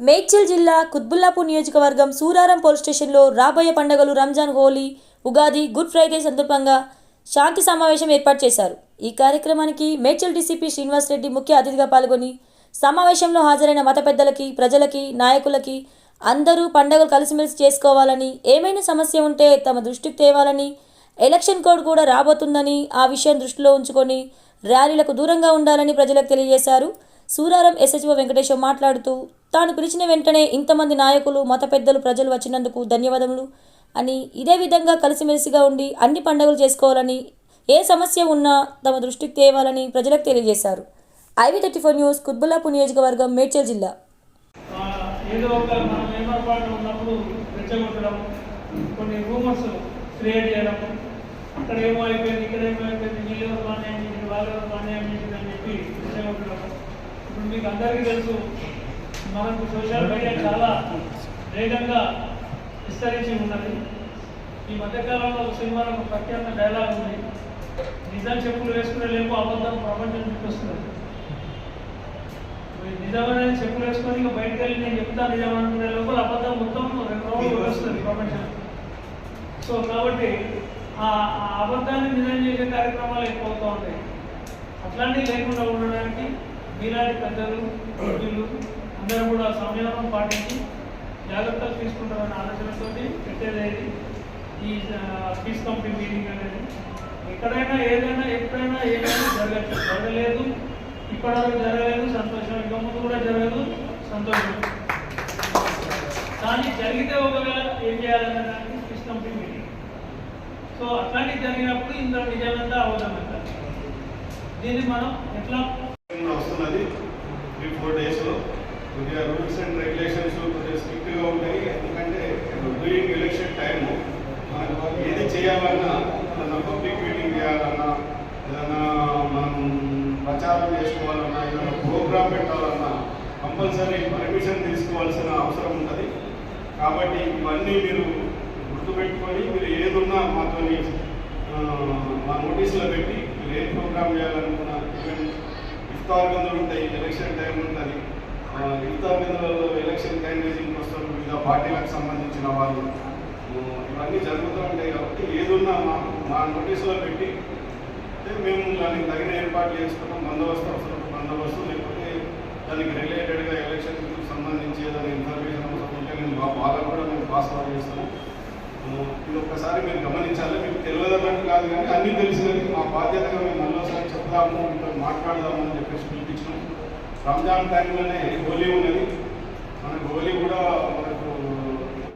మేడ్చల్ జిల్లా కుత్బుల్లాపూర్ నియోజకవర్గం సూరారం పోలీస్ స్టేషన్లో రాబోయే పండుగలు రంజాన్ హోలీ ఉగాది గుడ్ ఫ్రైడే సందర్భంగా శాంతి సమావేశం ఏర్పాటు చేశారు. ఈ కార్యక్రమానికి మేడ్చల్ డీసీపీ శ్రీనివాస్ రెడ్డి ముఖ్య అతిథిగా పాల్గొని సమావేశంలో హాజరైన మత పెద్దలకి ప్రజలకి నాయకులకి అందరూ పండుగలు కలిసిమెలిసి చేసుకోవాలని ఏమైనా సమస్య ఉంటే తమ దృష్టికి తేవాలని ఎలక్షన్ కోడ్ కూడా రాబోతుందని ఆ విషయం దృష్టిలో ఉంచుకొని ర్యాలీలకు దూరంగా ఉండాలని ప్రజలకు తెలియజేశారు. సూరారం ఎస్హెచ్ఓ వెంకటేశ్వర మాట్లాడుతూ తాను పిలిచిన వెంటనే ఇంతమంది నాయకులు మత పెద్దలు ప్రజలు వచ్చినందుకు ధన్యవాదములు. అని ఇదే విధంగా కలిసిమెలిసిగా ఉండి అన్ని పండుగలు చేసుకోవాలని ఏ సమస్య ఉన్నా తమ దృష్టికి తేవాలని ప్రజలకు తెలియజేశారు. IV thirty four news Quthbullapur నియోజకవర్గం మేడ్చల్ జిల్లా. ఏదో ఒక మనం ఏమరపాటు ఉన్నప్పుడు రెచ్చగొట్టడం కొన్ని రూమర్స్ క్రియేట్ చేయడం అక్కడ ఏమో అయిపోయింది ఇక్కడ ఏమో అయిపోయింది వీళ్ళు ఎవరు అన్యాయం చేసింది వాళ్ళు ఎవరు అన్యాయం చేసింది అని చెప్పి రెచ్చగొట్టడం ఇప్పుడు మీకు అందరికీ తెలుసు మనకు సోషల్ మీడియా చాలా వేగంగా విస్తరించి ఉన్నది. ఈ మధ్యకాలంలో ఒక సినిమాలో ఒక ప్రఖ్యాత డైలాగ్ ఉంది. నిజం చెప్పులు వేసుకునే లేపు అబద్ధం ప్రపంచం చూపిస్తున్నది నిజమనేది చెప్పులు వేసుకొని ఇంకా బయటకు వెళ్ళి నేను చెప్తా నిజం అనుకునే లోపల అబద్ధం మొత్తం రెండు రోజులు వస్తుంది ప్రపంచం సో కాబట్టి ఆ ఆ అబద్ధాన్ని నిజం చేసే కార్యక్రమాలు ఎక్కువ అవుతూ ఉంటాయి. అట్లాంటివి లేకుండా ఉండడానికి మీలాంటి పెద్దలు సభ్యులు అందరూ కూడా సంయమనం పాటించి జాగ్రత్తలు తీసుకుంటామనే ఆలోచనతో పెట్టేది ఈ పీస్ కమిటీ మీటింగ్ అనేది. ఎక్కడైనా ఏదైనా ఎప్పుడైనా ఏదైనా జరగచ్చు. జరగలేదు ఇప్పటివరకు జరగలేదు సంతోషం. ఇక ముందు కూడా జరగదు సంతోషం. కానీ జరిగితే ఒకవేళ ఏం చేయాలనే దానికి పీస్ కమిటీ మీటింగ్. సో అట్లాంటివి జరిగినప్పుడు ఇంత నిజమంతా అవగతం దీన్ని మనం ఎట్లా కూడా వస్తున్నది త్రీ ఫోర్ డేస్లో కొద్దిగా రూల్స్ అండ్ రెగ్యులేషన్స్ కొద్దిగా స్ట్రిక్ట్గా ఉంటాయి. ఎందుకంటే డూయింగ్ ఎలక్షన్ టైము. మనకు ఏది చేయాలన్నా ఏదన్నా పబ్లిక్ మీటింగ్ చేయాలన్నా ఏదన్నా మనం ప్రచారం చేసుకోవాలన్నా ఏదైనా ప్రోగ్రామ్ పెట్టాలన్నా కంపల్సరీ పర్మిషన్ తీసుకోవాల్సిన అవసరం ఉంటుంది. కాబట్టి ఇవన్నీ మీరు గుర్తుపెట్టుకొని మీరు ఏదున్నా మాతోని మా నోటీసులో పెట్టి మీరు ఏ ప్రోగ్రామ్ చేయాలనుకున్నా ఈవెన్ ఇఫ్తార్ గందులు ఉంటాయి ఎలక్షన్ టైం ఉంటుంది. మిగతా ఇఫ్తార్ ఎలక్షన్ క్యాండిడేటింగ్ వస్తారు వివిధ పార్టీలకు సంబంధించిన వాళ్ళు ఇవన్నీ జరుగుతూ ఉంటాయి కాబట్టి ఏదున్నా మా మా నోటీసులో పెట్టి మేము దానికి తగిన ఏర్పాట్లు చేసుకున్నాం బందోబస్తు అవసరం బందోబస్తు లేకపోతే దానికి రిలేటెడ్గా ఎలక్షన్కి సంబంధించి ఏదైనా ఇన్ఫర్మేషన్ అవసరం ఉంటే మేము బా- బాగా కూడా మేము పాస్ అవుట్ చేస్తాము. ఇది ఒక్కసారి మీరు గమనించాలి మీకు తెలియదన్నట్టు కాదు కానీ అన్నీ తెలిసినది మా బాధ్యతగా మేము మళ్ళీసారి చెప్దాము మాట్లాడదాము అని చెప్పేసి రంజాన్ టైంలోనే హోలీ ఉన్నది. మనకు హోలీ కూడా మనకు